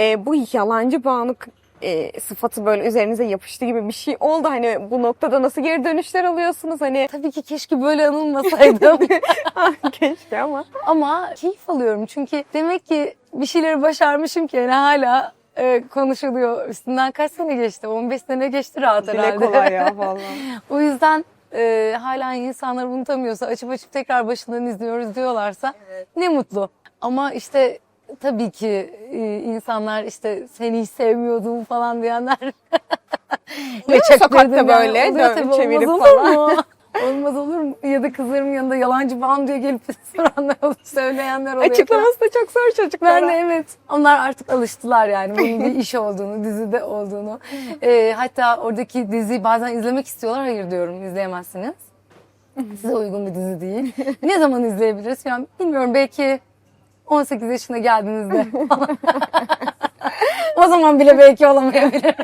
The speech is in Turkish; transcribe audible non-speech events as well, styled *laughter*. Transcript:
e, bu yalancı Banu e, sıfatı böyle üzerinize yapıştı gibi bir şey oldu. Hani bu noktada nasıl geri dönüşler alıyorsunuz? Hani Tabii ki keşke böyle anılmasaydım. *laughs* keşke ama. Ama keyif alıyorum çünkü demek ki bir şeyleri başarmışım ki yani hala e, konuşuluyor. Üstünden kaç sene geçti? 15 sene geçti rahat Dile herhalde. kolay ya *laughs* vallahi. o yüzden e, hala insanlar unutamıyorsa açıp açıp tekrar başından izliyoruz diyorlarsa ne mutlu. Ama işte tabii ki e, insanlar işte seni hiç sevmiyordum falan diyenler *laughs* mi? Sokakta böyle Oluyor tabii, çevirip olmaz olur falan. mu? *laughs* Olmaz olur mu? Ya da kızlarımın yanında yalancı ban diye gelip *laughs* soranlar oluyor, söyleyenler oluyor. Açıklaması da çok zor çocuklara. Ben de evet. Onlar artık alıştılar yani bunun bir iş olduğunu, dizide olduğunu. Ee, hatta oradaki diziyi bazen izlemek istiyorlar. Hayır diyorum izleyemezsiniz. Size uygun bir dizi değil. Ne zaman izleyebiliriz falan bilmiyorum. Belki 18 yaşına geldiğinizde *laughs* *laughs* o zaman bile belki olamayabilir.